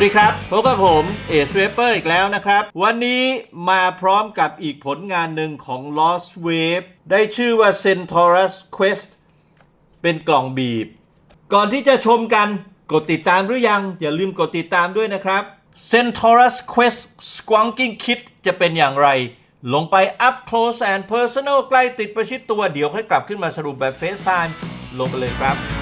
สวัสดีครับพบกับผมเอสเวเปอร์อีกแล้วนะครับ วันนี้มาพร้อมกับอีกผลงานหนึ่งของ Lost Wave ได้ชื่อว่า Centaurus Quest เป็นกล่องบีบ ก่อนที่จะชมกันกดติดตามหรือยัง อย่าลืมกดติดตามด้วยนะครับ Centaurus Quest Squonking Kit จะเป็นอย่างไร ลงไป up close and personal ใกล้ติดประชิดตัวเดี๋ยวค่อยกลับขึ้นมาสรุปแบบ FaceTime ลงไปเลยครับ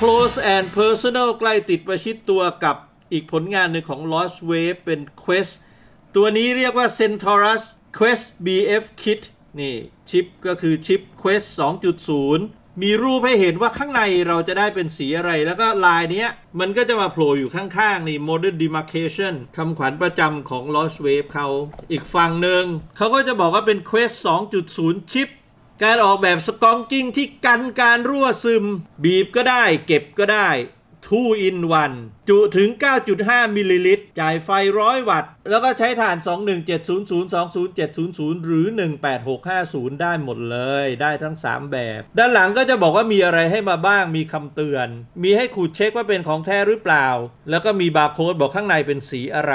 close and personal ใกล้ติดประชิดตัวกับอีกผลงานหนึ่งของ Lost Wave เป็น Quest ตัวนี้เรียกว่า Centaurus Quest BF Kit นี่ชิปก็คือชิป Quest 2.0 มีรูปให้เห็นว่าข้างในเราจะได้เป็นสีอะไร แล้วก็ลายนี้มันก็จะมาโผล่อยู่ข้างๆ นี่ Modern Demarcation คำขวัญประจำของ Lost Wave เขา อีกฝั่งหนึ่งเขาก็จะบอกว่าเป็น Quest 2.0 ชิป การออกแบบสกองกิ้งที่กันการรั่วซึม บีบก็ได้ เก็บก็ได้2 in 1 จุถึง 9.5 มิลลิลิตร จ่ายไฟ 100 วัตต์ แล้วก็ใช้ถ่าน 21700 20700 หรือ 18650 ได้หมดเลย ได้ทั้ง 3 แบบ ด้านหลังก็จะบอกว่ามีอะไรให้มาบ้าง มีคำเตือน มีให้ขูดเช็คว่าเป็นของแท้หรือเปล่า แล้วก็มีบาร์โค้ดบอกข้างในเป็นสีอะไร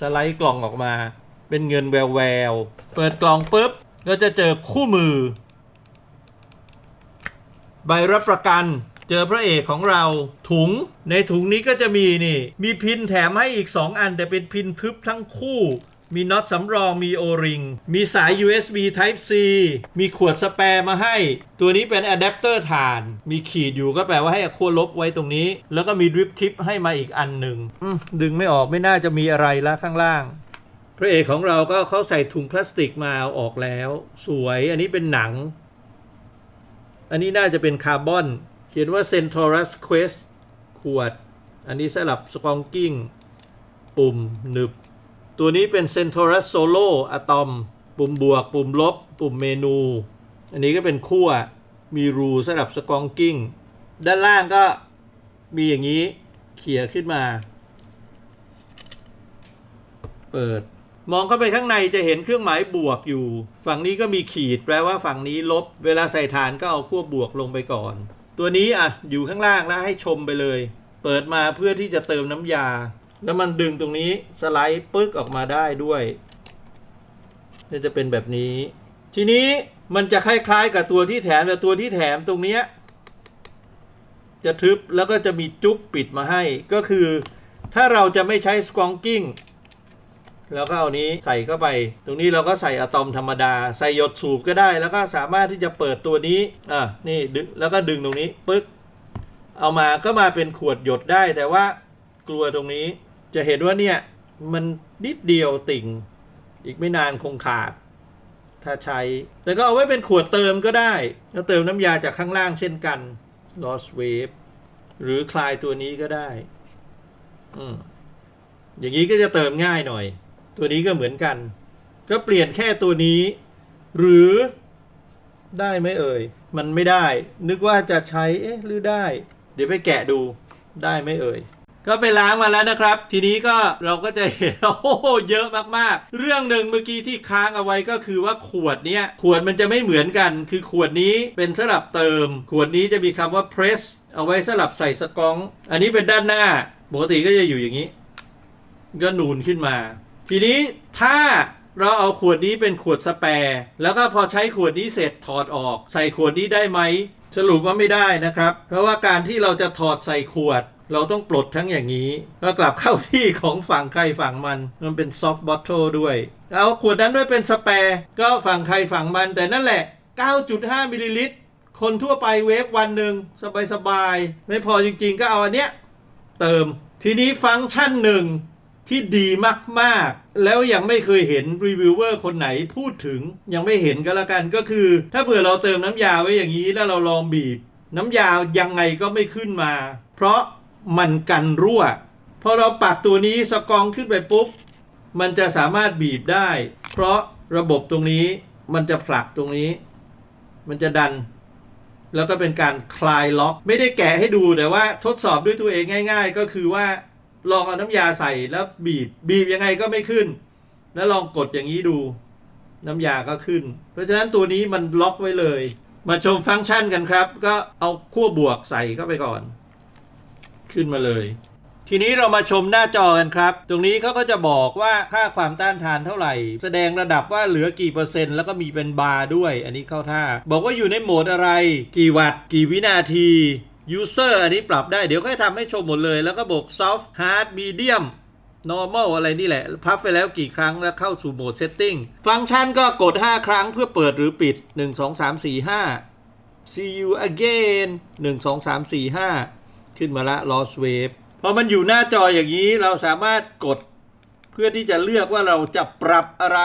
สไลด์กล่องออกมา เป็นเงินแววแววๆเปิดกล่องปุ๊บ ก็จะเจอคู่มือ ใบรับประกัน เจอพระเอกของเราถุง ในถุงนี้ก็จะมีนี่ มีพินแถมให้อีก 2 อัน แต่เป็นพินทึบทั้งคู่มีน็อตสำรองมีโอริงมีสาย USB Type C มีขวดสแปร์มาให้ ตัวนี้เป็นอะแดปเตอร์ถ่าน มีขีดอยู่ก็แปลว่าให้ขั้วลบไว้ตรงนี้ แล้วก็มีดริปทิปให้มาอีกอันหนึ่งดึงไม่ออกไม่น่าจะมีอะไรละข้างล่าง พระเอกของเราก็เขาใส่ถุงพลาสติกมาเอาออกแล้ว สวยอันนี้เป็นหนัง อันนี้น่าจะเป็นคาร์บอน เขียนว่า Centaurus Quest ขวด อันนี้สลับสกองกิ้ง ปุ่มหนึบ ตัวนี้เป็น Centaurus Solo อะตอม ปุ่มบวก ปุ่มลบ ปุ่มเมนู อันนี้ก็เป็นขั้ว มีรูสลับสกองกิ้ง ด้านล่างก็มีอย่างนี้ เขี่ยขึ้นมา เปิด มองเข้าไปข้างในจะเห็นเครื่องหมายบวกอยู่ ฝั่งนี้ก็มีขีดแปลว่าฝั่งนี้ลบ เวลาใส่ฐานก็เอาขั้วบวกลงไปก่อน ตัวนี้อะอยู่ข้างล่างแล้วให้ชมไปเลย เปิดมาเพื่อที่จะเติมน้ำยา แล้วมันดึงตรงนี้สไลด์ปึ๊กออกมาได้ด้วยนี่จะเป็นแบบนี้ ทีนี้มันจะคล้ายๆ กับตัวที่แถมแต่ตัวที่แถมตรงเนี้จะทึบแล้วก็จะมีจุ๊บปิดมาให้ ก็คือ ถ้าเราจะไม่ใช้สกองกิ้ง แล้วก็เอานี้ใส่เข้าไป ตรงนี้เราก็ใส่อะตอมธรรมดา ใส่หยดสูบก็ได้ แล้วก็สามารถที่จะเปิดตัวนี้ อะ นี่ดึง แล้วก็ดึงตรงนี้ ปึ๊ก เอามาก็มาเป็นขวดหยดได้ แต่ว่ากลัวตรงนี้ จะเห็นว่าเนี่ย มันนิดเดียวติ่ง อีกไม่นานคงขาด ถ้าใช้ แต่ก็เอาไว้เป็นขวดเติมก็ได้ แล้วเติมน้ำยาจากข้างล่างเช่นกัน lost wave หรือคลายตัวนี้ก็ได้ อืมอย่างนี้ก็จะเติมง่ายหน่อย ตัวนี้ก็เหมือนกัน ก็เปลี่ยนแค่ตัวนี้ หรือได้ไหมเอ่ย มันไม่ได้ นึกว่าจะใช้ เอ๊ะ หรือได้ เดี๋ยวไปแกะดูได้ไหมเอ่ย ก็ไปล้างมาแล้วนะครับ ทีนี้ก็เราก็จะเห็นโอ้โหเยอะมากๆ เรื่องหนึ่งเมื่อกี้ที่ค้างเอาไว้ก็คือว่าขวดเนี้ยขวดมันจะไม่เหมือนกัน คือขวดนี้เป็นสำหรับเติม ขวดนี้จะมีคำว่า press เอาไว้สำหรับใส่สกอง อันนี้เป็นด้านหน้า ปกติก็จะอยู่อย่างนี้ ก็นูนขึ้นมา ทีนี้ถ้าเราเอาขวดนี้เป็นขวดสแปร์แล้วก็พอใช้ขวดนี้เสร็จถอดออก ใส่ขวดนี้ได้ไหม สรุปว่าไม่ได้นะครับ เพราะว่าการที่เราจะถอดใส่ขวด เราต้องปลดทั้งอย่างนี้ก็กลับเข้าที่ของฝั่งใครฝั่งมัน มันเป็นซอฟต์บอทเทิลด้วย เอาขวดนั้นด้วยเป็นสแปร์ก็ฝั่งใครฝั่งมันแต่นั่นแหละ 9.5มิลลิลิตรคนทั่วไปเวฟวันหนึ่งสบายๆไม่พอจริงๆ ก็เอาอันเนี้ยเติม ทีนี้ฟังก์ชันหนึ่ง ที่ดีมากๆ แล้วยังไม่เคยเห็นรีวิวเวอร์คนไหนพูดถึงยังไม่เห็นก็แล้วกันก็คือ ถ้าเผื่อเราเติมน้ำยาไว้อย่างนี้แล้วเราลองบีบ น้ำยายังไงก็ไม่ขึ้นมา เพราะมันกันรั่วพอเราปักตัวนี้สกองขึ้นไปปุ๊บ มันจะสามารถบีบได้ เพราะระบบตรงนี้มันจะผลักตรงนี้ มันจะดัน แล้วก็เป็นการคลายล็อก ไม่ได้แกะให้ดูแต่ว่าทดสอบด้วยตัวเองง่าย ๆ ก็คือว่า ลองเอาน้ำยาใส่แล้วบีบ บีบยังไงก็ไม่ขึ้น แล้วลองกดอย่างนี้ดู น้ำยาก็ขึ้น เพราะฉะนั้นตัวนี้มันล็อกไว้เลย มาชมฟังก์ชันกันครับ ก็เอาขั้วบวกใส่เข้าไปก่อน ขึ้นมาเลย ทีนี้เรามาชมหน้าจอกันครับ ตรงนี้เขาก็จะบอกว่าค่าความต้านทานเท่าไหร่ แสดงระดับว่าเหลือกี่เปอร์เซ็นต์แล้วก็มีเป็นบาร์ด้วย อันนี้เข้าท่า บอกว่าอยู่ในโหมดอะไร กี่วัตต์ กี่วินาที user อันนี้ปรับได้เดี๋ยวค่อยทำให้ชมหมดเลย แล้วก็บอก soft hard medium normal อะไรนี่แหละ พับไปแล้วกี่ครั้งแล้วเข้าสู่โหมด setting ฟังก์ชันก็กด 5 ครั้งเพื่อเปิดหรือปิด 1 2 3 4 5 see you again 1 2 3 4 5 ขึ้นมาละ lost wave พอมันอยู่หน้าจออย่างนี้เราสามารถกดเพื่อที่จะเลือกว่าเราจะปรับอะไร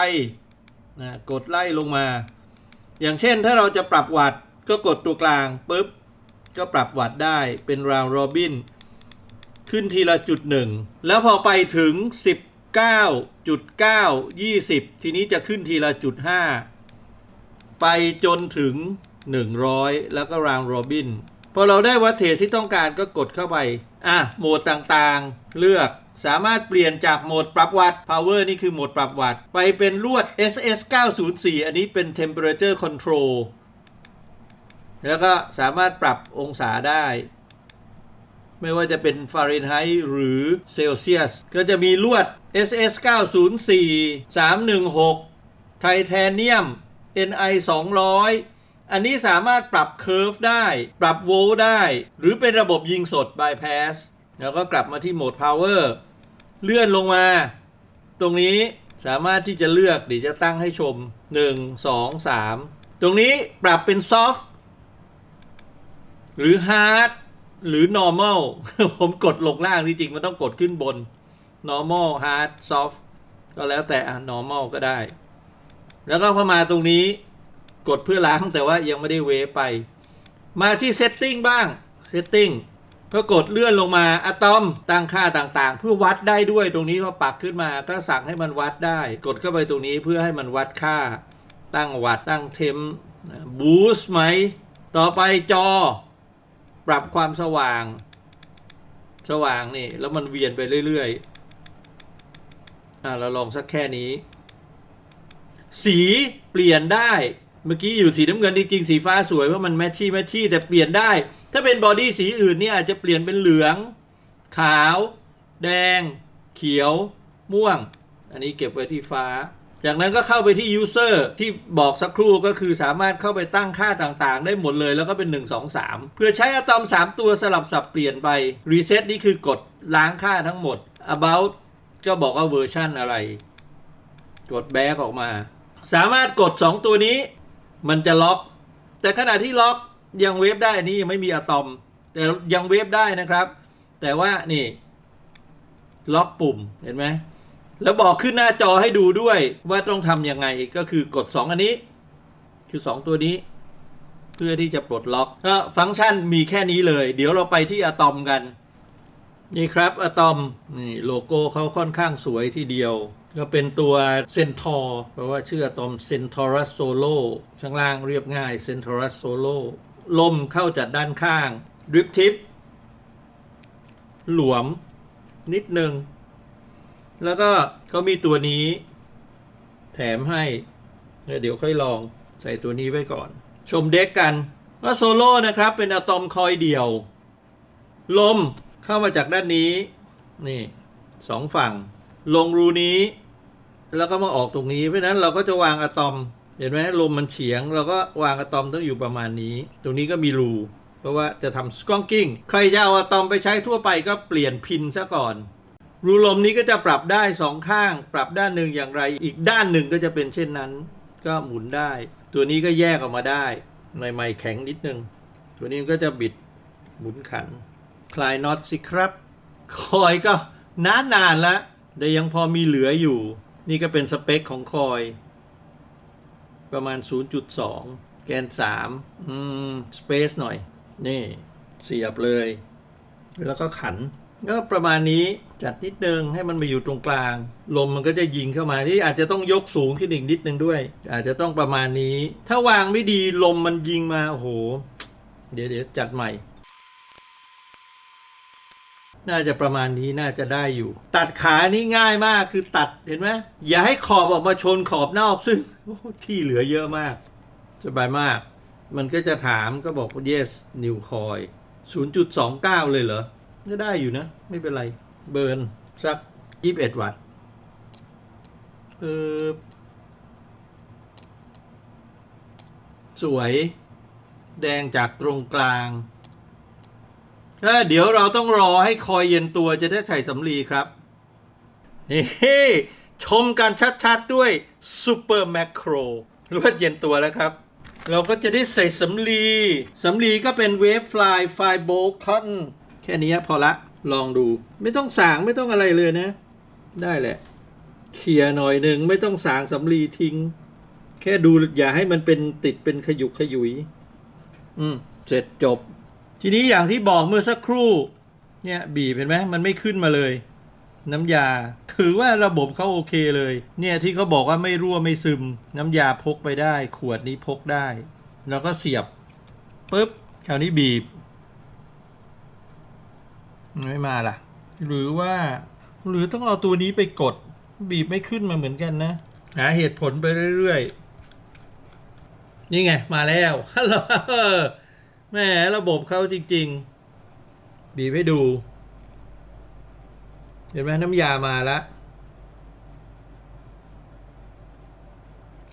นะกดไล่ลงมา อย่างเช่นถ้าเราจะปรับวัดก็กดตัวกลางปุ๊บ ก็ปรับวัดได้เป็น round robin ขึ้นทีละจุดหนึ่งแล้วพอไปถึง 19.9 20 ทีนี้จะขึ้นทีละจุด5ไปจนถึง 100 แล้วก็ round robin พอเราได้วัดเทสที่ต้องการก็กดเข้าไป อะ โหมดต่างๆ เลือกสามารถเปลี่ยนจากโหมดปรับวัด power นี่คือโหมดปรับวัด ไปเป็นลวด SS 904อันนี้เป็น temperature control แล้วก็สามารถปรับองศาได้ ไม่ว่าจะเป็นฟาเรนไฮต์หรือเซลเซียส ก็จะมีลวด SS 904 316 ไทเทเนียม NI 200 อันนี้สามารถปรับเคอร์ฟได้ ปรับโวลต์ได้ หรือเป็นระบบยิงสด bypass แล้วก็กลับมาที่โหมด power เลื่อนลงมา ตรงนี้สามารถที่จะเลือกเดี๋ยวจะตั้งให้ชม 1 2 3 ตรงนี้ปรับเป็น soft หรือ hard หรือ normal ผมกดลงล่างจริงๆมันต้องกดขึ้นบน normal hard soft ก็แล้วแต่อะ normal ก็ได้ แล้วก็พอมาตรงนี้กดเพื่อล้างแต่ว่ายังไม่ได้เวฟไป มาที่ setting บ้าง setting ก็กดเลื่อนลงมาอะตอมตั้งค่าต่างๆ เพื่อวัดได้ด้วยตรงนี้พอปักขึ้นมาก็สั่งให้มันวัดได้ กดเข้าไปตรงนี้เพื่อให้มันวัดค่า ตั้งวัดตั้งเทมบูสต์ไหม ต่อไปจอ ปรับความสว่าง สว่างนี่ แล้วมันเวียนไปเรื่อยๆ อะเราลองสักแค่นี้ สีเปลี่ยนได้เมื่อกี้อยู่สีน้ำเงินจริงๆสีฟ้าสวยเพราะมันแมทชี่แมทชี่แต่เปลี่ยนได้ ถ้าเป็นบอดี้สีอื่นเนี่ยอาจจะเปลี่ยนเป็นเหลือง ขาว แดง เขียว ม่วง อันนี้เก็บไว้ที่ฟ้า จากนั้นก็เข้าไปที่ user ที่บอกสักครู่ก็คือสามารถเข้าไปตั้งค่าต่างๆ ได้หมดเลยแล้วก็เป็น 1 2 3 เพื่อใช้อะตอม 3 ตัวสลับสับเปลี่ยนไป reset นี่คือกดล้างค่าทั้งหมด about ก็บอกว่าเวอร์ชันอะไร กด back ออกมา สามารถกด 2 ตัวนี้ มันจะล็อก แต่ขณะที่ล็อกยังเวฟได้อันนี้ยังไม่มีอะตอม แต่ยังเวฟได้นะครับ แต่ว่านี่ล็อกปุ่มเห็นไหม แล้วบอกขึ้นหน้าจอให้ดูด้วยว่าต้องทำยังไงก็คือกด 2 อันนี้ คือ 2 ตัวนี้ เพื่อที่จะปลดล็อกก็ฟังก์ชันมีแค่นี้เลย เดี๋ยวเราไปที่อะตอมกัน นี่ครับอะตอมนี่โลโก้เขาค่อนข้างสวยทีเดียว ก็เป็นตัวเซนทอร์เพราะว่าชื่ออะตอมเซนทอรัสโซโลข้างล่างเรียบง่ายเซนทอรัสโซโลลมเข้าจากด้านข้างดริฟทิปหลวมนิดนึง แล้วก็เขามีตัวนี้ แถมให้ เดี๋ยวค่อยลองใส่ตัวนี้ไว้ก่อน ชมเด็กกันว่าโซโล่นะครับ เป็นอะตอมคอยเดี่ยว ลมเข้ามาจากด้านนี้ นี่สองฝั่ง ลงรูนี้ แล้วก็มาออกตรงนี้ เพราะฉะนั้นเราก็จะวางอะตอม เห็นไหมลมมันเฉียง เราก็วางอะตอมต้องอยู่ประมาณนี้ ตรงนี้ก็มีรูเพราะว่าจะทำสกองกิ้ง ใครจะเอาอะตอมไปใช้ทั่วไปก็เปลี่ยนพินซะก่อน รูลมนี้ก็จะปรับได้สองข้าง ปรับด้านหนึ่งอย่างไร อีกด้านหนึ่งก็จะเป็นเช่นนั้น ก็หมุนได้ ตัวนี้ก็แยกออกมาได้ใหม่ๆแข็งนิดนึง ตัวนี้ก็จะบิดหมุนขัน คลายน็อตสิครับ คอยก็นานนานๆแล้วแต่ยังพอมีเหลืออยู่ นี่ก็เป็นสเปคของคอย ประมาณ 0.2 แกน 3 อืม สเปซหน่อย นี่ เสียบเลย แล้วก็ขัน ก็ประมาณนี้จัดนิดนึงให้มันมาอยู่ตรงกลาง ลมมันก็จะยิงเข้ามาที่อาจจะต้องยกสูงขึ้นอีกนิดนึงด้วย อาจจะต้องประมาณนี้ ถ้าวางไม่ดีลมมันยิงมาโอ้โห เดี๋ยวเดี๋ยวจัดใหม่ น่าจะประมาณนี้น่าจะได้อยู่ ตัดขานี่ง่ายมากคือตัดเห็นไหมอย่าให้ขอบออกมาชนขอบนอกซึ่งที่เหลือเยอะมากสบายมาก มันก็จะถามก็บอกว่า yes new coil 0.29 เลยเหรอ ก็ได้อยู่นะ ไม่เป็นไร เบิร์นสัก21วัตต์เออสวย แดงจากตรงกลางถ้าเดี๋ยวเราต้องรอให้คอยเย็นตัวจะได้ใส่สำลีครับ นี่ชมกันชัดๆด้วยซูเปอร์แมคโครรวดเย็นตัวแล้วครับ เราก็จะได้ใส่สำลีสำลีก็เป็นเวฟฟลายไฟโบคอน แค่นี้พอละลองดู ไม่ต้องสางไม่ต้องอะไรเลยนะ ได้แหละเคลียร์หน่อยหนึ่งไม่ต้องสางสำลีทิ้ง แค่ดูอย่าให้มันเป็นติดเป็นขยุกขยุย อืมเสร็จจบ ทีนี้อย่างที่บอกเมื่อสักครู่ เนี่ยบีบเห็นไหมมันไม่ขึ้นมาเลย น้ำยา ถือว่าระบบเขาโอเคเลย เนี่ยที่เขาบอกว่าไม่รั่วไม่ซึม น้ำยาพกไปได้ ขวดนี้พกได้ แล้วก็เสียบปุ๊บคราวนี้บีบ ไม่มาล่ะ หรือว่า หรือต้องเอาตัวนี้ไปกด บีบไม่ขึ้นมาเหมือนกันนะ หาเหตุผลไปเรื่อยๆ นี่ไง มาแล้วฮัลโหลแหมระบบเขาจริง ๆ บีบให้ดู เห็นไหมน้ำยามาแล้ว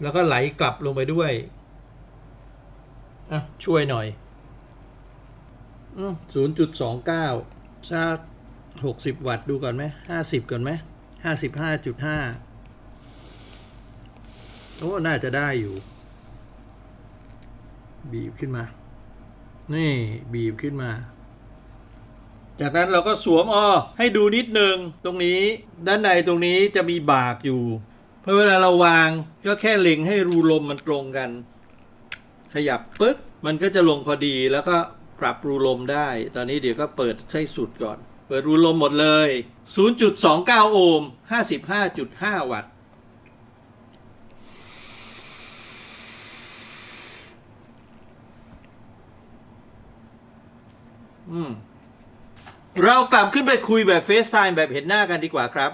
แล้วก็ไหลกลับลงไปด้วย อะ ช่วยหน่อยศูนย์จุดสองเก้า สักหกสิบวัตต์ดูก่อนไหมห้าสิบก่อนไหมห้าสิบห้าจุดห้าโอ้ น่าจะได้อยู่ บีบขึ้นมา นี่บีบขึ้นมา จากนั้นเราก็สวมอ้อให้ดูนิดนึง ตรงนี้ด้านในตรงนี้จะมีบากอยู่ เพราะเวลาเราวางก็แค่เล็งให้รูลมมันตรงกัน ขยับปึ๊บมันก็จะลงพอดีแล้วก็ ปรับรูลมได้ ตอนนี้เดี๋ยวก็เปิดให้สุดก่อน เปิดรูลมหมดเลย 0.29 โอห์ม 55.5 วัตต์ อืม เรากลับขึ้นไปคุยแบบเฟซไทม์แบบเห็นหน้ากันดีกว่าครับ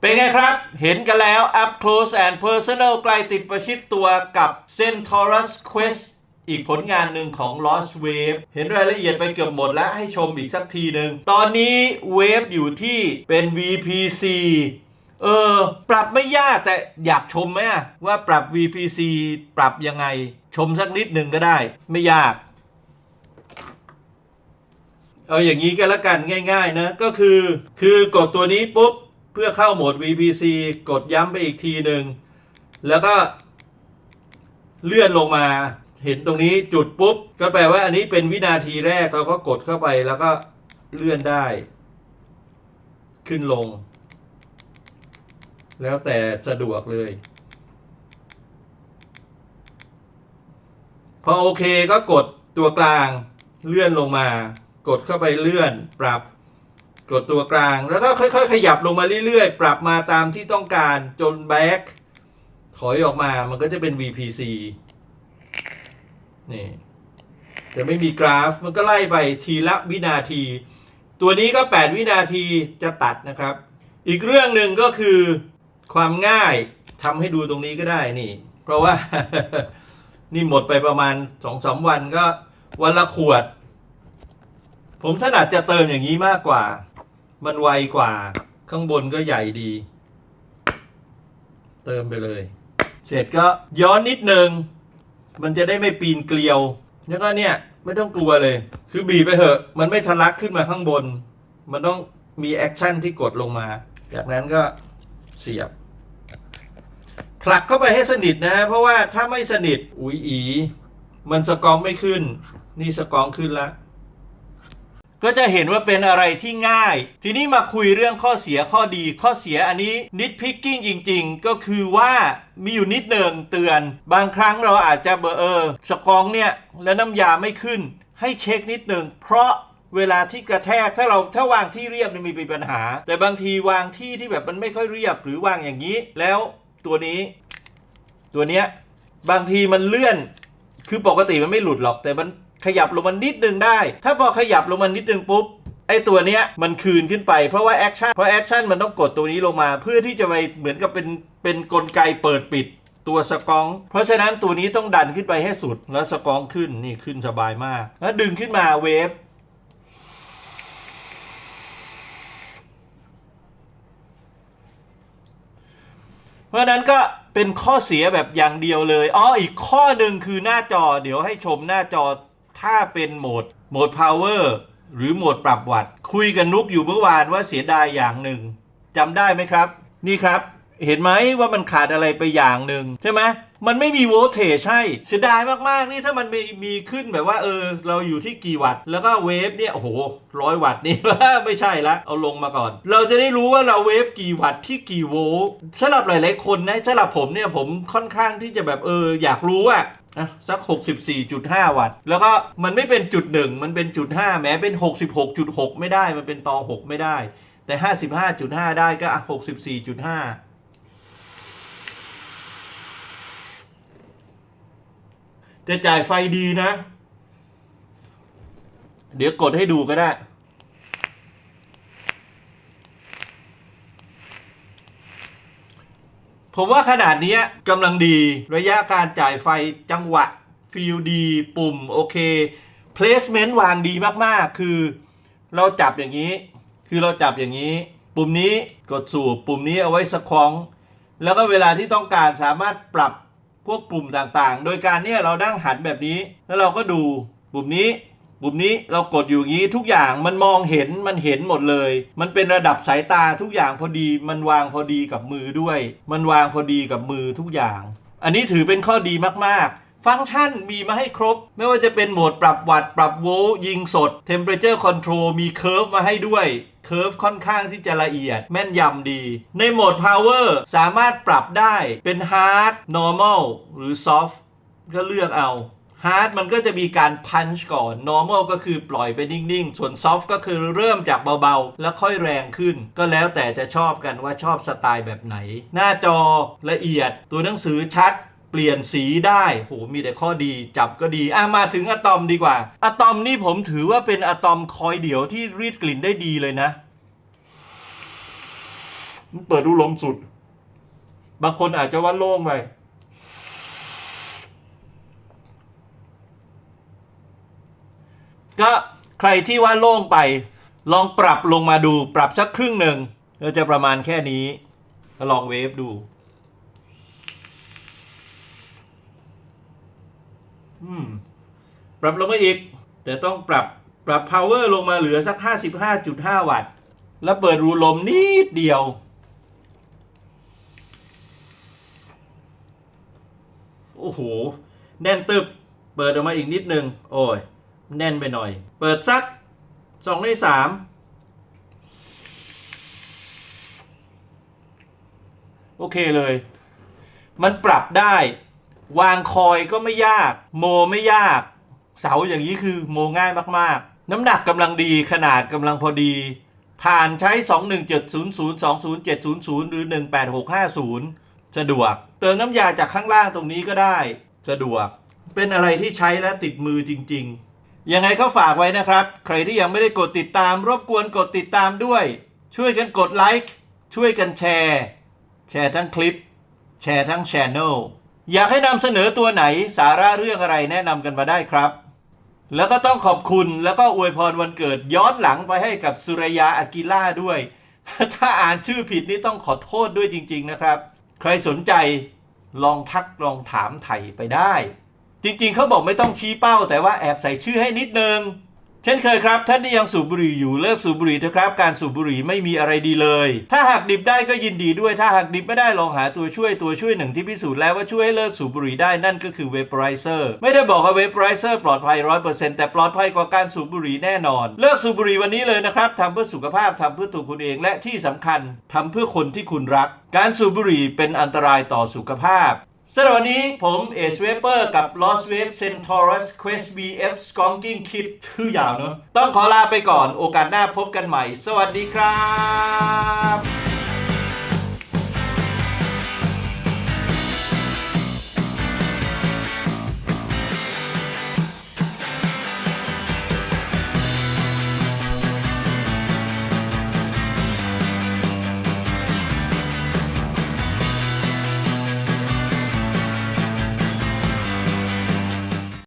เป็นไงครับ เห็นกันแล้ว up close and personal ใกล้ติดประชิดตัวกับ Centaurus Quest อีกผลงานหนึ่งของ Lost Wave เห็นรายละเอียดไปเกือบหมดแล้วให้ชมอีกสักทีหนึ่ง ตอนนี้เวฟอยู่ที่เป็น VPC เออ ปรับไม่ยากแต่อยากชมไหมว่าปรับ VPC ปรับยังไง ชมสักนิดหนึ่งก็ได้ ไม่ยาก เอาอย่างนี้ก็แล้วกันง่าย ๆ นะ ก็คือ คือกดตัวนี้ปุ๊บ พื่อเข้าโหมด VPC กดย้ำไปอีกทีหนึ่งแล้วก็เลื่อนลงมา เห็นตรงนี้จุดปุ๊บ ก็แปลว่าอันนี้เป็นวินาทีแรกเราก็กดเข้าไปแล้วก็เลื่อนได้ ขึ้นลง แล้วแต่สะดวกเลย พอโอเคก็กดตัวกลางเลื่อนลงมา กดเข้าไปเลื่อนปรับ กดตัวกลาง แล้วก็ค่อย ๆ ขยับลงมาเรื่อยๆ ปรับมาตามที่ต้องการจนแบ็คถอยออกมามันก็จะเป็น VPC นี่แต่ไม่มีกราฟมันก็ไล่ไปทีละวินาที ตัวนี้ก็ 8 วินาทีจะตัดนะครับ อีกเรื่องหนึ่งก็คือความง่ายทำให้ดูตรงนี้ก็ได้นี่ เพราะว่า นี่หมดไปประมาณ2-3วันก็วันละขวด ผมถนัดจะเติมอย่างนี้มากกว่า มันไวกว่า ข้างบนก็ใหญ่ดี เติมไปเลย เสร็จก็ย้อนนิดนึง มันจะได้ไม่ปีนเกลียว แล้วก็เนี่ยไม่ต้องกลัวเลย คือบีบไปเถอะ มันไม่ทะลักขึ้นมาข้างบน มันต้องมีแอคชั่นที่กดลงมา จากนั้นก็เสียบ ผลักเข้าไปให้สนิทนะ เพราะว่าถ้าไม่สนิท อุ๋ยอี มันสกองไม่ขึ้น นี่สกองขึ้นแล้ว ก็จะเห็นว่าเป็นอะไรที่ง่าย ทีนี้มาคุยเรื่องข้อเสียข้อดี ข้อเสียอันนี้นิดพิกกิ้งจริง ๆ ก็คือว่ามีอยู่นิดหนึ่งเตือน บางครั้งเราอาจจะเบอร์เออสกองเนี่ยแล้วน้ำยาไม่ขึ้น ให้เช็คนิดหนึ่งเพราะเวลาที่กระแทกถ้าเราถ้าวางที่เรียบเนี่ยมีปัญหา แต่บางทีวางที่ที่แบบมันไม่ค่อยเรียบหรือวางอย่างนี้ แล้วตัวนี้ ตัวเนี้ยบางทีมันเลื่อน คือปกติมันไม่หลุดหรอกแต่มัน ขยับลงมานิดนึงได้ ถ้าพอขยับลงมานิดนึงปุ๊บไอตัวเนี้ยมันคืนขึ้นไปเพราะว่าแอคชั่นเพราะแอคชั่นมันต้องกดตัวนี้ลงมา เพื่อที่จะไปเหมือนกับเป็นเป็นกลไกเปิดปิดตัวสกอง เพราะฉะนั้นตัวนี้ต้องดันขึ้นไปให้สุดแล้วสกองขึ้นนี่ขึ้นสบายมาก แล้วดึงขึ้นมาเวฟเพราะฉะนั้นก็เป็นข้อเสียแบบอย่างเดียวเลยอ๋ออีกข้อหนึ่งคือหน้าจอเดี๋ยวให้ชมหน้าจอ ถ้าเป็นโหมดโหมด power หรือโหมดปรับวัตคุยกันนุกอยู่เมื่อวานว่าเสียดายอย่างหนึ่งจำได้ไหมครับ นี่ครับ เห็นไหมว่ามันขาดอะไรไปอย่างหนึ่งใช่ไหมมันไม่มีโวลเทจใช่เสียดายมาก ๆ นี่ถ้ามันมีมีขึ้นแบบว่าเออ เราอยู่ที่กี่วัตต์แล้วก็เวฟเนี่ย โอ้โหร้อยวัตต์นี่ ไม่ใช่ละ เอาลงมาก่อน เราจะได้รู้ว่าเราเวฟกี่วัตต์ที่กี่โวลต์สำหรับหลาย ๆ คนนะสำหรับผมเนี่ยผมค่อนข้างที่จะแบบเออ อยากรู้อะ อะสัก 64.5 วัตต์ แล้วก็มันไม่เป็นจุดหนึ่งมันเป็นจุด5แม้เป็น 66.6 ไม่ได้มันเป็นตอ6ไม่ได้ แต่ 55.5 ได้ก็อะ64.5จะจ่ายไฟดีนะ เดี๋ยวกดให้ดูก็ได้ ผมว่าขนาดนี้กำลังดีระยะการจ่ายไฟจังหวะฟีลดีปุ่มโอเค placement วางดีมากๆ คือเราจับอย่างนี้ คือเราจับอย่างนี้ ปุ่มนี้กดสูบปุ่มนี้เอาไว้สคอง แล้วก็เวลาที่ต้องการสามารถปรับพวกปุ่มต่างๆ โดยการเนี่ยเราดั้งหันแบบนี้ แล้วเราก็ดูปุ่มนี้ ปุ่มนี้เรากดอยู่อย่างนี้ทุกอย่างมันมองเห็นมันเห็นหมดเลย มันเป็นระดับสายตาทุกอย่างพอดี มันวางพอดีกับมือด้วย มันวางพอดีกับมือทุกอย่าง อันนี้ถือเป็นข้อดีมากๆ ฟังก์ชันมีมาให้ครบ ไม่ว่าจะเป็นโหมดปรับวัตต์ปรับโวล์ยิงสด Temperature Control มีเค r ร์ฟมาให้ด้วยเค r ร์ฟค่อนข้างที่จะละเอียดแม่นยำดี ในโหมด Power สามารถปรับได้เป็น Hard Normal หรือ Soft ก็เลือกเอา Hard มันก็จะมีการ punch ก่อน Normal ก็คือปล่อยไปนิ่ง ๆ ส่วน Soft ก็คือเริ่มจากเบา ๆ แล้วค่อยแรงขึ้น ก็แล้วแต่จะชอบกันว่าชอบสไตล์แบบไหน หน้าจอละเอียด ตัวหนังสือชัด เปลี่ยนสีได้ โห มีแต่ข้อดี จับก็ดี อะ มาถึงอะตอมดีกว่า อะตอมนี่ผมถือว่าเป็นอะตอมคอยเดี่ยวที่รีดกลิ่นได้ดีเลยนะเปิดดูลมสุด บางคนอาจจะว่าโล่งไป ก็ใครที่ว่าโล่งไป ลองปรับลงมาดูปรับสักครึ่งหนึ่งก็จะประมาณแค่นี้ก็ลองเวฟดู อืม ปรับลงมาอีก แต่ต้องปรับปรับ power ลงมาเหลือสัก 55.5 วัตต์ แล้วเปิดรูลมนิดเดียว โอ้โห แน่นตึบ เปิดออกมาอีกนิดนึง โอ้ย แน่นไปหน่อย เปิดสักสองในสามโอเคเลย มันปรับได้ วางคอยก็ไม่ยาก โมไม่ยาก เสาอย่างนี้คือโมง่ายมากๆ น้ำหนักกำลังดีขนาดกำลังพอดีฐานใช้ 21700 20700 หรือ 18650 สะดวก เติมน้ำยาจากข้างล่างตรงนี้ก็ได้ สะดวก เป็นอะไรที่ใช้และติดมือจริง ๆ ยังไงก็ฝากไว้นะครับ ใครที่ยังไม่ได้กดติดตาม รบกวนกดติดตามด้วย ช่วยกันกดไลค์ช่วยกันแชร์ แชร์ทั้งคลิป แชร์ทั้งช anel อยากให้นำเสนอตัวไหนสาระเรื่องอะไรแนะนำกันมาได้ครับ แล้วก็ต้องขอบคุณแล้วก็อวยพรวันเกิดย้อนหลังไปให้กับสุรยาอากิล่าด้วย ถ้าอ่านชื่อผิดนี่ต้องขอโทษด้วยจริง ๆนะครับ ใครสนใจลองทักลองถามไถ่ไปได้ จริงๆ เขาบอกไม่ต้องชี้เป้า แต่ว่าแอบใส่ชื่อให้นิดนึง เช่นเคยครับ ท่านที่ยังสูบบุหรี่อยู่เลิกสูบบุหรี่เถอะครับ การสูบบุหรี่ไม่มีอะไรดีเลย ถ้าหากดิบได้ก็ยินดีด้วย ถ้าหากดิบไม่ได้ลองหาตัวช่วยตัวช่วยหนึ่งที่พิสูจน์แล้วว่าช่วยให้เลิกสูบบุหรี่ได้นั่นก็คือเว p o r i เซอร์ไม่ได้บอกว่าเว p o r i เซอร์ปลอดภัย100%แต่ปลอดภัยกว่าการสูบบุหรี่แน่นอน เลิกสูบบุหรี่วันนี้เลยนะครับทำเพื่อสุขภาพทำเพื่อตัวคุณเองและที่สำคัญทำเพื่อคนที่คุณรัก การสูบบุหรี่เป็นอันตรายต่อสุขภาพ สำหรับวันนี้ผมเอชเวเปอร์กับ Lost Wave Centaurus Quest BF Skunking Kid ชื่อยาวเนอะต้องขอลาไปก่อนโอกาสหน้าพบกันใหม่ สวัสดีครับ